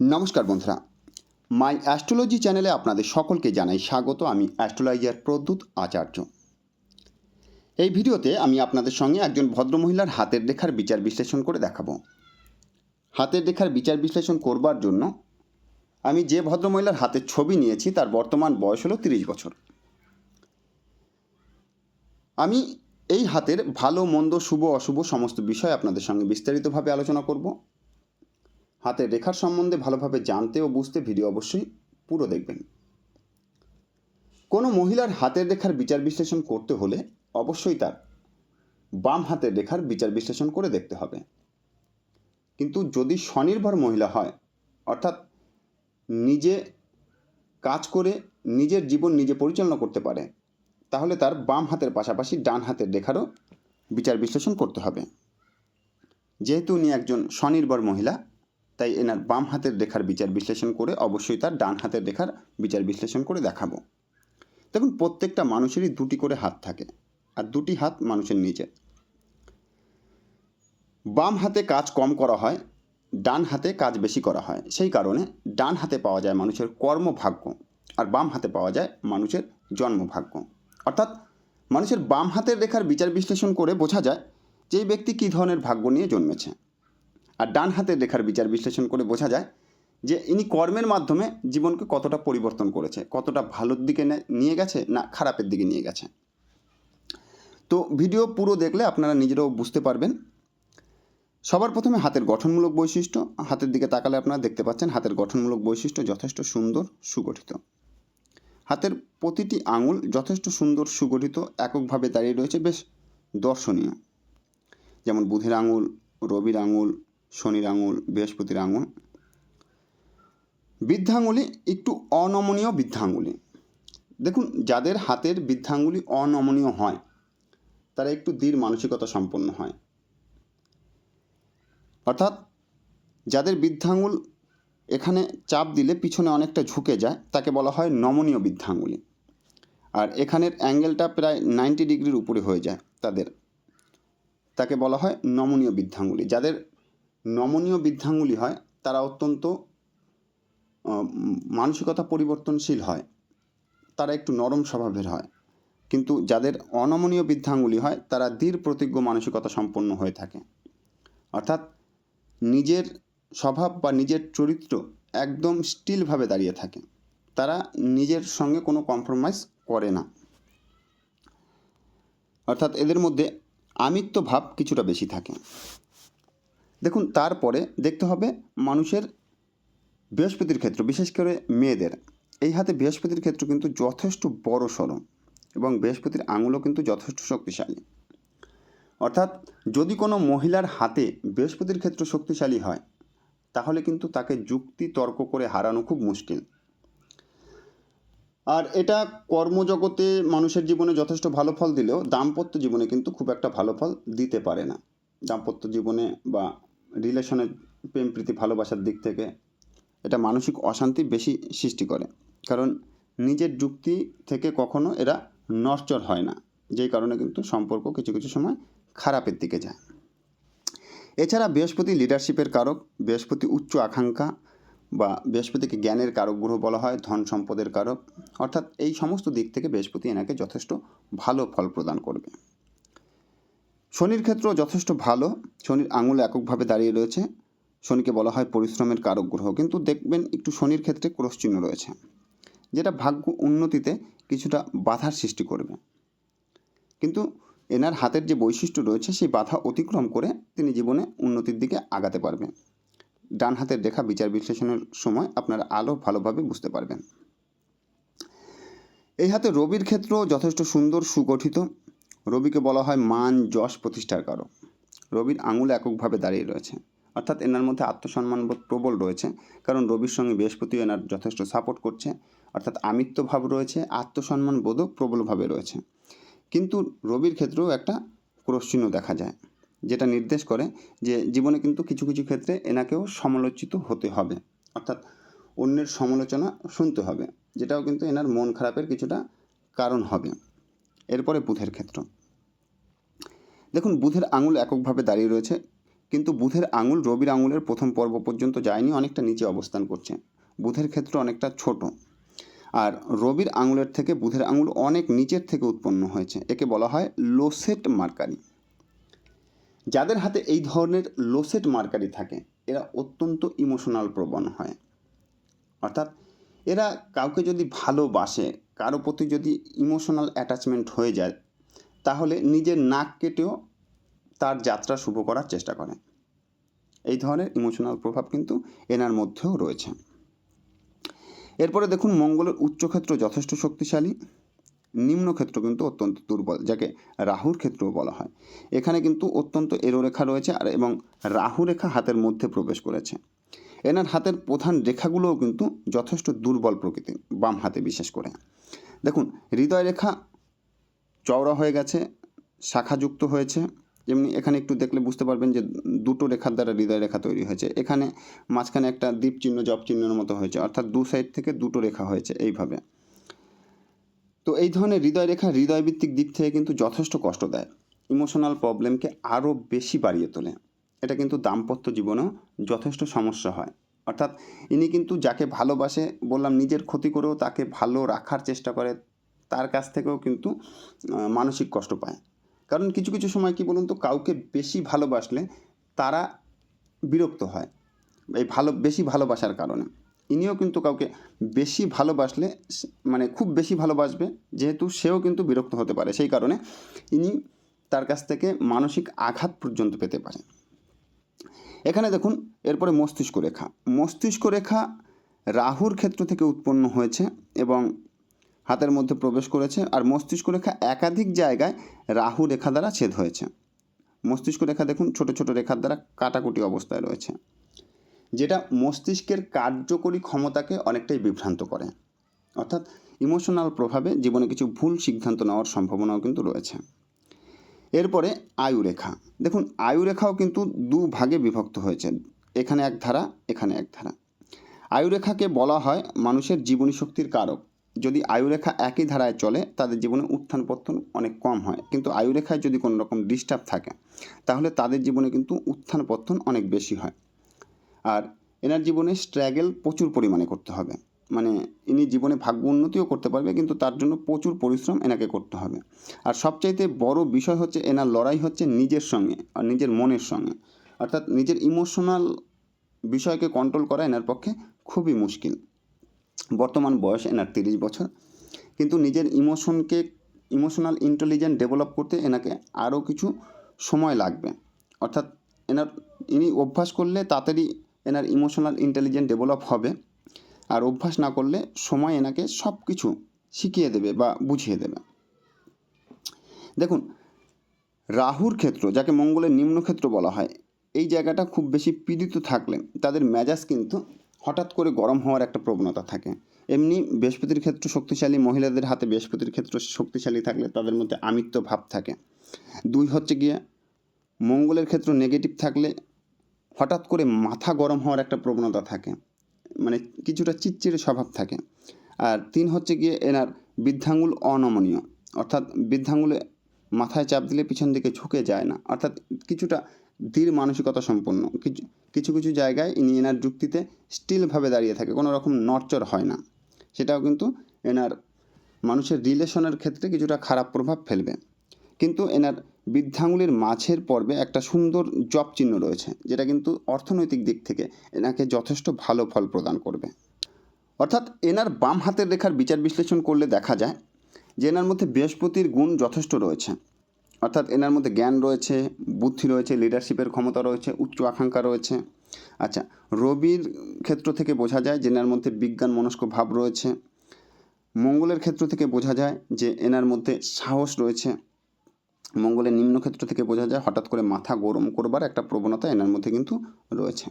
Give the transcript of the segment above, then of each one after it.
নমস্কার বন্ধুরা। মাই অ্যাস্ট্রোলজি চ্যানেলে আপনাদের সকলকে জানাই স্বাগত। আমি অ্যাস্ট্রোলজার প্রদ্যুৎ আচার্য। এই ভিডিওতে আমি আপনাদের সঙ্গে একজন ভদ্রমহিলার হাতের রেখার বিচার বিশ্লেষণ করে দেখাবো। হাতের রেখার বিচার বিশ্লেষণ করবার জন্য আমি যে ভদ্রমহিলার হাতের ছবি নিয়েছি, তার বর্তমান বয়স হলো তিরিশ বছর। আমি এই হাতের ভালো, মন্দ, শুভ, অশুভ সমস্ত বিষয় আপনাদের সঙ্গে বিস্তারিতভাবে আলোচনা করব। হাতের রেখার সম্বন্ধে ভালোভাবে জানতে ও বুঝতে ভিডিও অবশ্যই পুরো দেখবেন। কোনো মহিলার হাতের রেখার বিচার বিশ্লেষণ করতে হলে অবশ্যই তার বাম হাতের রেখার বিচার বিশ্লেষণ করে দেখতে হবে। কিন্তু যদি স্বনির্ভর মহিলা হয়, অর্থাৎ নিজে কাজ করে নিজের জীবন নিজে পরিচালনা করতে পারে, তাহলে তার বাম হাতের পাশাপাশি ডান হাতের রেখারও বিচার বিশ্লেষণ করতে হবে। যেহেতু উনি একজন স্বনির্ভর মহিলা তাই এনার বাম হাতের রেখার বিচার বিশ্লেষণ করে অবশ্যই তার ডান হাতের রেখার বিচার বিশ্লেষণ করে দেখাবো। দেখুন, প্রত্যেকটা মানুষেরই দুটি করে হাত থাকে আর দুটি হাত মানুষের নিচে। বাম হাতে কাজ কম করা হয়, ডান হাতে কাজ বেশি করা হয়। সেই কারণে ডান হাতে পাওয়া যায় মানুষের কর্মভাগ্য আর বাম হাতে পাওয়া যায় মানুষের জন্মভাগ্য। অর্থাৎ মানুষের বাম হাতের রেখার বিচার বিশ্লেষণ করে বোঝা যায় যে ব্যক্তি কী ধরনের ভাগ্য নিয়ে জন্মেছে। আর ডান হাতের রেখার বিচার বিশ্লেষণ করে বোঝা যায় যে ইনি কর্মের মাধ্যমে জীবনকে কতটা পরিবর্তন করেছে, কতটা ভালোর দিকে নিয়ে গেছে না খারাপের দিকে নিয়ে গেছে। তো ভিডিও পুরো দেখলে আপনারা নিজেরাও বুঝতে পারবেন। সবার প্রথমে হাতের গঠনমূলক বৈশিষ্ট্য। হাতের দিকে তাকালে আপনারা দেখতে পাচ্ছেন হাতের গঠনমূলক বৈশিষ্ট্য যথেষ্ট সুন্দর, সুগঠিত। হাতের প্রতিটি আঙুল যথেষ্ট সুন্দর, সুগঠিত, এককভাবে দাঁড়িয়ে রয়েছে, বেশ দর্শনীয়। যেমন বুধের আঙুল, রবির আঙুল শনির আঙুল বৃহস্পতির আঙুল বৃদ্ধাঙ্গুলি একটু অনমনীয় বৃদ্ধাঙ্গুলি। দেখুন, যাদের হাতের বৃদ্ধাঙ্গুলি অনমনীয় হয়, তারা একটু দৃঢ় মানসিকতা সম্পন্ন হয়। অর্থাৎ, যাদের বৃদ্ধাঙ্গুল এখানে চাপ দিলে পিছনে অনেকটা ঝুঁকে যায়, তাকে বলা হয় নমনীয় বৃদ্ধাঙ্গুলি। আর এখানের অ্যাঙ্গেলটা প্রায় নাইনটি ডিগ্রির উপরে হয়ে যায় তাদের। তাকে বলা হয় নমনীয় বৃদ্ধাঙ্গুলি। যাদের নমনীয় বৃদ্ধাঙ্গুলি হয়, তারা অত্যন্ত মানসিকতা পরিবর্তনশীল হয়, তারা একটু নরম স্বভাবের হয়। কিন্তু যাদের অনমনীয় বৃদ্ধাঙ্গুলি হয়, তারা দৃঢ় প্রতিজ্ঞ মানসিকতা সম্পন্ন হয়ে থাকে। অর্থাৎ নিজের স্বভাব বা নিজের চরিত্র একদম স্টিলভাবে দাঁড়িয়ে থাকে। তারা নিজের সঙ্গে কোনো কম্প্রোমাইজ করে না। অর্থাৎ এদের মধ্যে আমিত্ব ভাব কিছুটা বেশি থাকে। দেখুন, তারপরে দেখতে হবে মানুষের বৃহস্পতির ক্ষেত্র, বিশেষ করে মেয়েদের। এই হাতে বৃহস্পতির ক্ষেত্র কিন্তু যথেষ্ট বড় সড়ো এবং বৃহস্পতির আঙুলও কিন্তু যথেষ্ট শক্তিশালী। অর্থাৎ যদি কোনো মহিলার হাতে বৃহস্পতির ক্ষেত্র শক্তিশালী হয়, তাহলে কিন্তু তাকে যুক্তি তর্ক করে হারানো খুব মুশকিল। আর এটা কর্মজগতে মানুষের জীবনে যথেষ্ট ভালো ফল দিলেও দাম্পত্য জীবনে কিন্তু খুব একটা ভালো ফল দিতে পারে না। দাম্পত্য জীবনে বা রিলেশনের প্রেম, প্রীতি, ভালোবাসার দিক থেকে এটা মানসিক অশান্তি বেশি সৃষ্টি করে। কারণ নিজের যুক্তি থেকে কখনো এরা নরচর হয় না, যেই কারণে কিন্তু সম্পর্ক কিছু কিছু সময় খারাপের দিকে যায়। এছাড়া বৃহস্পতি লিডারশিপের কারক, বৃহস্পতি উচ্চ আকাঙ্ক্ষা বা বৃহস্পতিকে জ্ঞানের কারক গ্রহ বলা হয়, ধন সম্পদের কারক। অর্থাৎ এই সমস্ত দিক থেকে বৃহস্পতি এনাকে যথেষ্ট ভালো ফল প্রদান করবে। শনির ক্ষেত্র যথেষ্ট ভালো। শনির আঙুল এককভাবে দাঁড়িয়ে রয়েছে। শনিকে বলা হয় পরিশ্রমের কারক গ্রহ। কিন্তু দেখবেন একটু শনির ক্ষেত্রে ক্রস চিহ্ন রয়েছে, যেটা ভাগ্য উন্নতিতে কিছুটা বাধার সৃষ্টি করবে। কিন্তু এনার হাতের যে বৈশিষ্ট্য রয়েছে, সেই বাধা অতিক্রম করে তিনি জীবনে উন্নতির দিকে আগাতে পারবেন ডান হাতের রেখা বিচার বিশ্লেষণের সময় আপনারা আলো ভালোভাবে বুঝতে পারবেন। এই হাতে রবির ক্ষেত্র যথেষ্ট সুন্দর সুগঠিত রবিকে বলা হয় মান যশ প্রতিষ্ঠার কারক। রবির আঙুল এককভাবে দাঁড়িয়ে রয়েছে। অর্থাৎ এনার মধ্যে আত্মসম্মানবোধ প্রবল রয়েছে, কারণ রবির সঙ্গে বৃহস্পতিও এনার যথেষ্ট সাপোর্ট করছে। অর্থাৎ আমিত্ব ভাব রয়েছে, আত্মসম্মান বোধও প্রবলভাবে রয়েছে। কিন্তু রবির ক্ষেত্রেও একটা ক্রশ্চিহ্ন দেখা যায়, যেটা নির্দেশ করে যে জীবনে কিন্তু কিছু কিছু ক্ষেত্রে এনাকেও সমালোচিত হতে হবে। অর্থাৎ অন্যের সমালোচনা শুনতে হবে, যেটাও কিন্তু এনার মন খারাপের কিছুটা কারণ হবে। এরপরে বুধের ক্ষেত্র। দেখুন, বুধের আঙুল এককভাবে দাঁড়িয়ে রয়েছে, কিন্তু বুধের আঙুল রবির আঙুলের প্রথম পর্ব পর্যন্ত যায়নি, অনেকটা নিচে অবস্থান করছে। বুধের ক্ষেত্র অনেকটা ছোট। আর রবির আঙুলের থেকে বুধের আঙুল অনেক নিচের থেকে উৎপন্ন হয়েছে, একে বলা হয় লোসেট মার্কারি। যাদের হাতে এই ধরনের লোসেট মার্কারি থাকে, এরা অত্যন্ত ইমোশনাল প্রবণ হয়। অর্থাৎ এরা কাউকে যদি ভালোবাসে কারও প্রতি যদি ইমোশনাল অ্যাটাচমেন্ট হয়ে যায়, তাহলে নিজের নাক কেটেও তার যাত্রা শুভ করার চেষ্টা করে। এই ধরনের ইমোশনাল প্রভাব কিন্তু এনার মধ্যেও রয়েছে। এরপরে দেখুন, মঙ্গলের উচ্চক্ষেত্র যথেষ্ট শক্তিশালী নিম্ন ক্ষেত্র কিন্তু অত্যন্ত দুর্বল, যাকে রাহুর ক্ষেত্রও বলা হয়। এখানে কিন্তু অত্যন্ত এরো রেখা রয়েছে আর এবং রাহু রেখা হাতের মধ্যে প্রবেশ করেছে। এনার হাতের প্রধান রেখাগুলোও কিন্তু যথেষ্ট দুর্বল প্রকৃতির, বাম হাতে বিশেষ করে। দেখুন, হৃদয় রেখা চওড়া হয়ে গেছে, শাখাযুক্ত হয়েছে। যেমনি এখানে একটু দেখলে বুঝতে পারবেন যে দুটো রেখার দ্বারা হৃদয় রেখা তৈরি হয়েছে। এখানে মাঝখানে একটা দ্বীপ চিহ্ন জপ চিহ্নের মতো হয়েছে, অর্থাৎ দু সাইড থেকে দুটো রেখা হয়েছে এইভাবে। তো এই ধরনের হৃদয় রেখা হৃদয়ভিত্তিক দিক থেকে কিন্তু যথেষ্ট কষ্ট দেয়। ইমোশনাল প্রবলেমকে আরও বেশি বাড়িয়ে তোলে। এটা কিন্তু দাম্পত্য জীবনেও যথেষ্ট সমস্যা হয়। অর্থাৎ ইনি কিন্তু যাকে ভালোবাসে, বললাম নিজের ক্ষতি করেও তাকে ভালো রাখার চেষ্টা করে, তার কাছ থেকেও কিন্তু মানসিক কষ্ট পায়। কারণ কিছু কিছু সময় কি বলুন তো, কাউকে বেশি ভালোবাসলে তারা বিরক্ত হয়, এই ভালো, বেশি ভালোবাসার কারণে। ইনিও কিন্তু কাউকে বেশি ভালোবাসলে মানে খুব বেশি ভালোবাসবে, যেহেতু সেও কিন্তু বিরক্ত হতে পারে। সেই কারণে ইনি তার কাছ থেকে মানসিক আঘাত পর্যন্ত পেতে পারে এখানে দেখুন, এরপরে মস্তিষ্ক রেখা। মস্তিষ্ক রেখা রাহুর ক্ষেত্র থেকে উৎপন্ন হয়েছে এবং হাতের মধ্যে প্রবেশ করেছে, আর মস্তিষ্ক রেখা একাধিক জায়গায় রাহু রেখা দ্বারা ছেদ হয়েছে। মস্তিষ্ক রেখা দেখুন, ছোট ছোট রেখার দ্বারা কাটাকুটি অবস্থায় রয়েছে, যেটা মস্তিষ্কের কার্যকরী ক্ষমতাকে অনেকটাই বিভ্রান্ত করে। অর্থাৎ ইমোশনাল প্রভাবে জীবনে কিছু ভুল সিদ্ধান্ত নেওয়ার সম্ভাবনাও কিন্তু রয়েছে। এরপরে আয়ুরেখা। দেখুন, আয়ুরেখাও কিন্তু দু ভাগে বিভক্ত হয়েছে। এখানে এক ধারা, এখানে এক ধারা। আয়ুরেখাকে বলা হয় মানুষের জীবনী শক্তির কারক। যদি আয়ুরেখা একই ধারায় চলে, তাদের জীবনে উত্থান পতন অনেক কম হয়। কিন্তু আয়ুরেখায় যদি কোনো রকম ডিস্টার্ব থাকে, তাহলে তাদের জীবনে কিন্তু উত্থান পতন অনেক বেশি হয়। আর এনার জীবনে স্ট্রাগেল প্রচুর পরিমাণে করতে হবে। মানে ইনি জীবনে ভাগ্য উন্নতিও করতে পারবে, কিন্তু তার জন্য প্রচুর পরিশ্রম এনাকে করতে হবে। আর সবচাইতে বড় বিষয় হচ্ছে, এনার লড়াই হচ্ছে নিজের সঙ্গে, আর নিজের মনের সঙ্গে। অর্থাৎ নিজের ইমোশনাল বিষয়কে কন্ট্রোল করা এনার পক্ষে খুবই মুশকিল। বর্তমান বয়স এনার তিরিশ বছর। কিন্তু নিজের ইমোশনকে ইমোশনাল ইন্টেলিজেন্ট ডেভেলপ করতে এনাকে আরও কিছু সময় লাগবে। অর্থাৎ এনার, ইনি অভ্যাস করলে তাড়াতাড়ি এনার ইমোশনাল ইন্টেলিজেন্ট ডেভেলপ হবে। আর অভ্যাস না করলে সময় এনাকে সব কিছু শিখিয়ে দেবে বা বুঝিয়ে দেবে। দেখুন, রাহুর ক্ষেত্র, যাকে মঙ্গলের নিম্ন ক্ষেত্র বলা হয়, এই জায়গাটা খুব বেশি পীড়িত থাকলে তাদের মেজাজ কিন্তু হঠাৎ করে গরম হওয়ার একটা প্রবণতা থাকে। এমনি বৃহস্পতির ক্ষেত্র শক্তিশালী, মহিলাদের হাতে বৃহস্পতির ক্ষেত্র শক্তিশালী থাকলে তাদের মধ্যে আমিত্ব ভাব থাকে। দুই হচ্ছে গিয়ে, মঙ্গলের ক্ষেত্র নেগেটিভ থাকলে হঠাৎ করে মাথা গরম হওয়ার একটা প্রবণতা থাকে। মানে কিছুটা চিটচিড়ে স্বভাব থাকে। আর তিন হচ্ছে গিয়ে এনার বৃদ্ধাঙ্গুল অনমনীয়। অর্থাৎ বৃদ্ধাঙ্গুলে মাথায় চাপ দিলে পিছন দিকে ঝুঁকে যায় না। অর্থাৎ কিছুটা ধীর মানসিকতা সম্পন্ন। কিছু কিছু কিছু জায়গায় ইনি এনার যুক্তিতে স্টিলভাবে দাঁড়িয়ে থাকে। কোনো রকম নড়চড় হয় না। সেটাও কিন্তু এনার মানুষের রিলেশনের ক্ষেত্রে কিছুটা খারাপ প্রভাব ফেলবে। কিন্তু এনার বৃদ্ধাঙ্গুলির মাঝের পর্বে একটা সুন্দর জব চিহ্ন রয়েছে, যেটা কিন্তু অর্থনৈতিক দিক থেকে এনাকে যথেষ্ট ভালো ফল প্রদান করবে। অর্থাৎ এনার বাম হাতের রেখার বিচার বিশ্লেষণ করলে দেখা যায় যে এনার মধ্যে বৃহস্পতির গুণ যথেষ্ট রয়েছে। অর্থাৎ এনার মধ্যে জ্ঞান রয়েছে, বুদ্ধি রয়েছে লিডারশিপের ক্ষমতা রয়েছে, উচ্চ আকাঙ্ক্ষা রয়েছে। আচ্ছা রবির ক্ষেত্র থেকে বোঝা যায় যে এনার মধ্যে বিজ্ঞান মনস্ক ভাব রয়েছে। মঙ্গলের ক্ষেত্র থেকে বোঝা যায় যে এনার মধ্যে সাহস রয়েছে। মঙ্গলের নিম্ন ক্ষেত্র থেকে বোঝা যায় হঠাৎ করে মাথা গরম করবার একটা প্রবণতা এনার মধ্যে কিন্তু রয়েছে।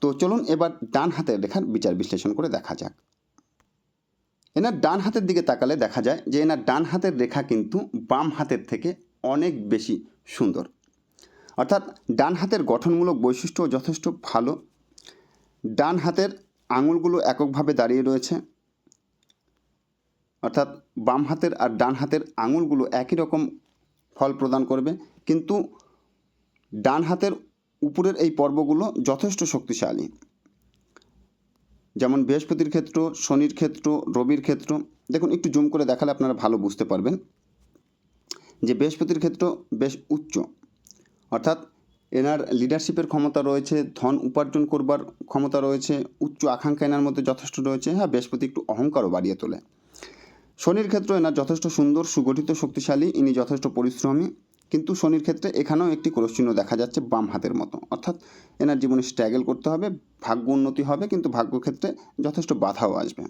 তো চলুন এবার ডান হাতের রেখার বিচার বিশ্লেষণ করে দেখা যাক। এনার ডান হাতের দিকে তাকালে দেখা যায় যে এনার ডান হাতের রেখা কিন্তু বাম হাতের থেকে অনেক বেশি সুন্দর। অর্থাৎ ডান হাতের গঠনমূলক বৈশিষ্ট্য যথেষ্ট ভালো। ডান হাতের আঙুলগুলো এককভাবে দাঁড়িয়ে রয়েছে। অর্থাৎ বাম হাতের আর ডান হাতের আঙুলগুলো একই রকম ফল প্রদান করবে। কিন্তু ডান হাতের উপরের এই পর্বগুলো যথেষ্ট শক্তিশালী। যেমন বৃহস্পতির ক্ষেত্র, শনির ক্ষেত্র, রবির ক্ষেত্র। দেখুন, একটু জুম করে দেখালে আপনারা ভালো বুঝতে পারবেন যে বৃহস্পতির ক্ষেত্র বেশ উচ্চ। অর্থাৎ এনার লিডারশিপের ক্ষমতা রয়েছে, ধন উপার্জন করবার ক্ষমতা রয়েছে, উচ্চ আকাঙ্ক্ষা এনার মধ্যে যথেষ্ট রয়েছে। হ্যাঁ বৃহস্পতি একটু অহংকারও বাড়িয়ে তোলে। শনির ক্ষেত্র এনার যথেষ্ট সুন্দর, সুগঠিত, শক্তিশালী, ইনি যথেষ্ট পরিশ্রমী। কিন্তু শনির ক্ষেত্রে এখানেও একটি ক্রসচিহ্ন দেখা যাচ্ছে বাম হাতের মতো। অর্থাৎ এনার জীবনে স্ট্রাগল করতে হবে, ভাগ্য উন্নতি হবে, কিন্তু ভাগ্য ক্ষেত্রে যথেষ্ট বাধাও আসবে।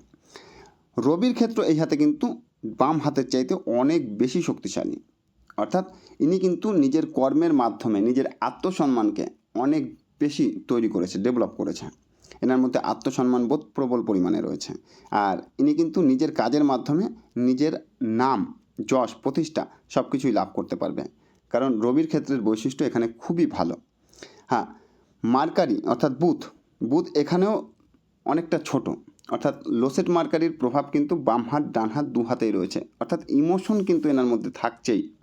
রবির ক্ষেত্র এই হাতে কিন্তু বাম হাতের চাইতে অনেক বেশি শক্তিশালী। অর্থাৎ ইনি কিন্তু নিজের কর্মের মাধ্যমে, নিজের আত্মসম্মানকে অনেক বেশি তৈরি করেছে ডেভেলপ করেছে। এনার মধ্যে আত্মসম্মান বোধ প্রবল পরিমাণে রয়েছে। আর ইনি কিন্তু নিজের কাজের মাধ্যমে নিজের নাম, যশ, প্রতিষ্ঠা সব কিছুই লাভ করতে পারবে। কারণ রবির ক্ষেত্রের বৈশিষ্ট্য এখানে খুবই ভালো। হ্যাঁ মার্কারি অর্থাৎ বুথ বুথ এখানেও অনেকটা ছোট। অর্থাৎ লোসেট মার্কারির প্রভাব কিন্তু বাম হাত, ডান হাত দু হাতেই রয়েছে। অর্থাৎ ইমোশন কিন্তু এনার মধ্যে থাকছেই।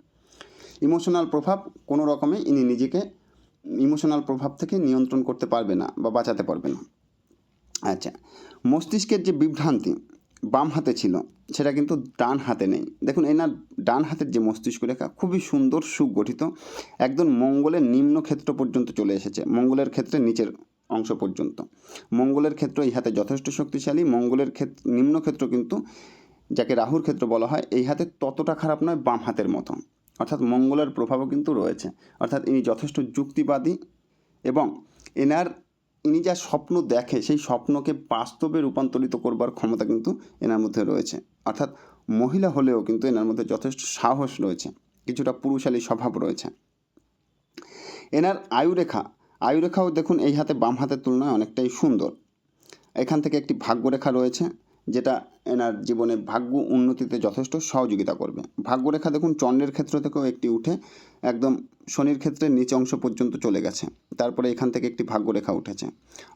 ইমোশনাল প্রভাব কোনো রকমে ইনি নিজেকে ইমোশনাল প্রভাব থেকে নিয়ন্ত্রণ করতে পারবে না বা বাঁচাতে পারবে না। আচ্ছা মস্তিষ্কের যে বিভ্রান্তি বাম হাতে ছিল, সেটা কিন্তু ডান হাতে নেই। দেখুন এনার ডান হাতের যে মস্তিষ্ক রেখা খুবই সুন্দর সুগঠিত, একদম মঙ্গলের নিম্ন ক্ষেত্র পর্যন্ত চলে এসেছে, মঙ্গলের ক্ষেত্রে নিচের অংশ পর্যন্ত। মঙ্গলের ক্ষেত্র এই হাতে যথেষ্ট শক্তিশালী, মঙ্গলের ক্ষেত্র নিম্ন ক্ষেত্র কিন্তু যাকে রাহুর ক্ষেত্র বলা হয়, এই হাতে ততটা খারাপ নয়, বাম হাতের মতো। অর্থাৎ মঙ্গলের প্রভাবও কিন্তু রয়েছে। অর্থাৎ ইনি যথেষ্ট যুক্তিবাদী এবং এনার ইনি যা স্বপ্ন দেখে, সেই স্বপ্নকে বাস্তবে রূপান্তরিত করবার ক্ষমতা কিন্তু এনার মধ্যে রয়েছে। অর্থাৎ মহিলা হলেও কিন্তু এনার মধ্যে যথেষ্ট সাহস রয়েছে, কিছুটা পুরুষালী স্বভাব রয়েছে। এনার আয়ুরেখা, আয়ুরেখাও দেখুন এই হাতে বাম হাতের তুলনায় অনেকটাই সুন্দর। এখান থেকে একটি ভাগ্যরেখা রয়েছে, যেটা এনার জীবনে ভাগ্য উন্নতিতে যথেষ্ট সহযোগিতা করবে। ভাগ্যরেখা দেখুন চন্দ্রের ক্ষেত্র থেকেও একটি উঠে একদম শনির ক্ষেত্রে নিচে অংশ পর্যন্ত চলে গেছে। তারপরে এখান থেকে একটি ভাগ্যরেখা উঠেছে।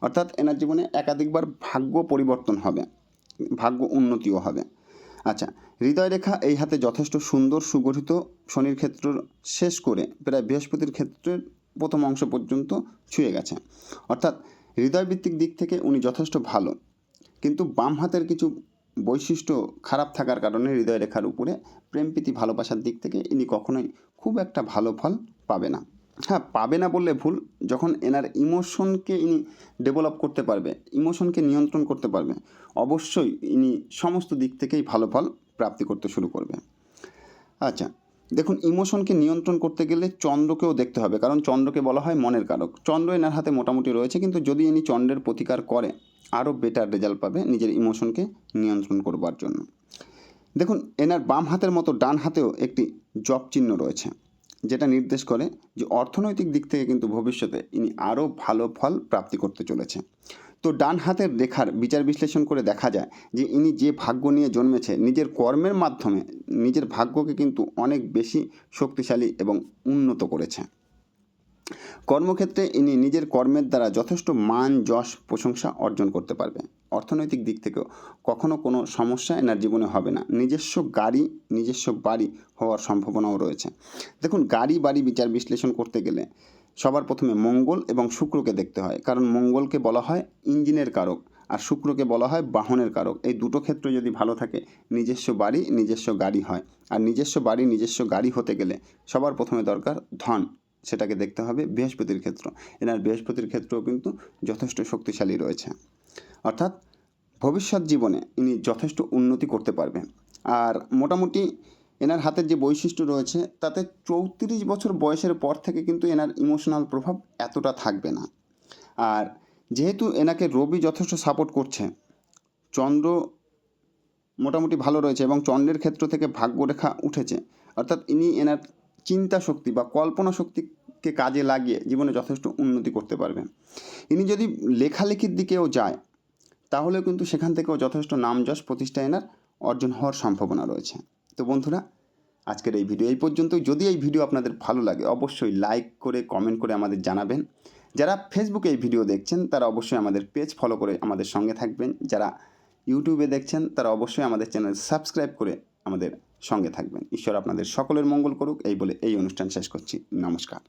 অর্থাৎ এনার জীবনে একাধিকবার ভাগ্য পরিবর্তন হবে, ভাগ্য উন্নতিও হবে। আচ্ছা হৃদয় রেখা এই হাতে যথেষ্ট সুন্দর, সুগঠিত, শনির ক্ষেত্র শেষ করে প্রায় বৃহস্পতির ক্ষেত্রের প্রথম অংশ পর্যন্ত ছুঁয়ে গেছে। অর্থাৎ হৃদয়ভিত্তিক দিক থেকে উনি যথেষ্ট ভালো। কিন্তু বাম হাতের কিছু বৈশিষ্ট্য খারাপ থাকার কারণে হৃদয় রেখার উপরে প্রেমপ্রীতি, ভালোবাসার দিক থেকে ইনি কখনোই খুব একটা ভালো ফল পাবে না। হ্যাঁ পাবে না বললে ভুল, যখন এনার ইমোশনকে ইনি ডেভেলপ করতে পারবে, ইমোশনকে নিয়ন্ত্রণ করতে পারবে, অবশ্যই ইনি সমস্ত দিক থেকেই ভালো ফল প্রাপ্তি করতে শুরু করবে। আচ্ছা দেখুন, ইমোশনকে নিয়ন্ত্রণ করতে গেলে চন্দ্রকেও দেখতে হবে, কারণ চন্দ্রকে বলা হয় মনের কারক। চন্দ্র এনার হাতে মোটামুটি রয়েছে, কিন্তু যদি ইনি চন্দ্রের প্রতিকার করে, আরও বেটার রেজাল্ট পাবে নিজের ইমোশনকে নিয়ন্ত্রণ করবার জন্য। দেখুন, এনার বাম হাতের মতো ডান হাতেও একটি জব চিহ্ন রয়েছে, যেটা নির্দেশ করে যে অর্থনৈতিক দিক থেকে কিন্তু ভবিষ্যতে ইনি আরও ভালো ফল প্রাপ্তি করতে চলেছে। তো ডান হাতের রেখার বিচার বিশ্লেষণ করে দেখা যায় যে ইনি যে ভাগ্য নিয়ে জন্মেছে, নিজের কর্মের মাধ্যমে নিজের ভাগ্যকে কিন্তু অনেক বেশি শক্তিশালী এবং উন্নত করেছে। কর্মক্ষেত্রে ইনি নিজের কর্মের দ্বারা যথেষ্ট মান, যশ, প্রশংসা অর্জন করতে পারবে। অর্থনৈতিক দিক থেকেও কখনও কোনো সমস্যা এনার জীবনে হবে না। নিজস্ব গাড়ি, নিজস্ব বাড়ি হওয়ার সম্ভাবনাও রয়েছে। দেখুন, গাড়ি, বাড়ি বিচার বিশ্লেষণ করতে গেলে সবার প্রথমে মঙ্গল এবং শুক্রকে দেখতে হয়। কারণ মঙ্গলকে বলা হয় ইঞ্জিনের কারক আর শুক্রকে বলা হয় বাহনের কারক। এই দুটো ক্ষেত্র যদি ভালো থাকে, নিজস্ব বাড়ি, নিজস্ব গাড়ি হয়। আর নিজস্ব বাড়ি, নিজস্ব গাড়ি হতে গেলে সবার প্রথমে দরকার ধন। সেটাকে দেখতে হবে বৃহস্পতির ক্ষেত্র। এনার বৃহস্পতির ক্ষেত্রেও কিন্তু যথেষ্ট শক্তিশালী রয়েছে। অর্থাৎ ভবিষ্যৎ জীবনে ইনি যথেষ্ট উন্নতি করতে পারবেন। আর মোটামুটি এনার হাতের যে বৈশিষ্ট্য রয়েছে, তাতে চৌত্রিশ বছর বয়সের পর থেকে কিন্তু এনার ইমোশনাল প্রভাব এতটা থাকবে না। আর যেহেতু এনাকে রবি যথেষ্ট সাপোর্ট করছে, চন্দ্র মোটামুটি ভালো রয়েছে এবং চন্দ্রের ক্ষেত্র থেকে ভাগ্যরেখা উঠেছে, অর্থাৎ ইনি এনার চিন্তা শক্তি বা কল্পনা শক্তিকে কাজে লাগিয়ে জীবনে যথেষ্ট উন্নতি করতে পারবেন। ইনি যদি লেখালেখির দিকেও যায় তাহলে কিন্তু সেখান থেকেও যথেষ্ট নাম যশ প্রতিষ্ঠা এনার অর্জন হওয়ার সম্ভাবনা রয়েছে। তো বন্ধুরা, আজকের এই ভিডিও এই পর্যন্ত যদি এই ভিডিও আপনাদের ভালো লাগে, অবশ্যই লাইক করে, কমেন্ট করে আমাদের জানাবেন। যারা ফেসবুকে এই ভিডিও দেখছেন, তারা অবশ্যই আমাদের পেজ ফলো করে আমাদের সঙ্গে থাকবেন। যারা ইউটিউবে দেখছেন, তারা অবশ্যই আমাদের চ্যানেল সাবস্ক্রাইব করে আমাদের সঙ্গে থাকবেন। ঈশ্বর আপনাদের সকলের মঙ্গল করুক। এই বলে এই অনুষ্ঠান শেষ করছি। নমস্কার।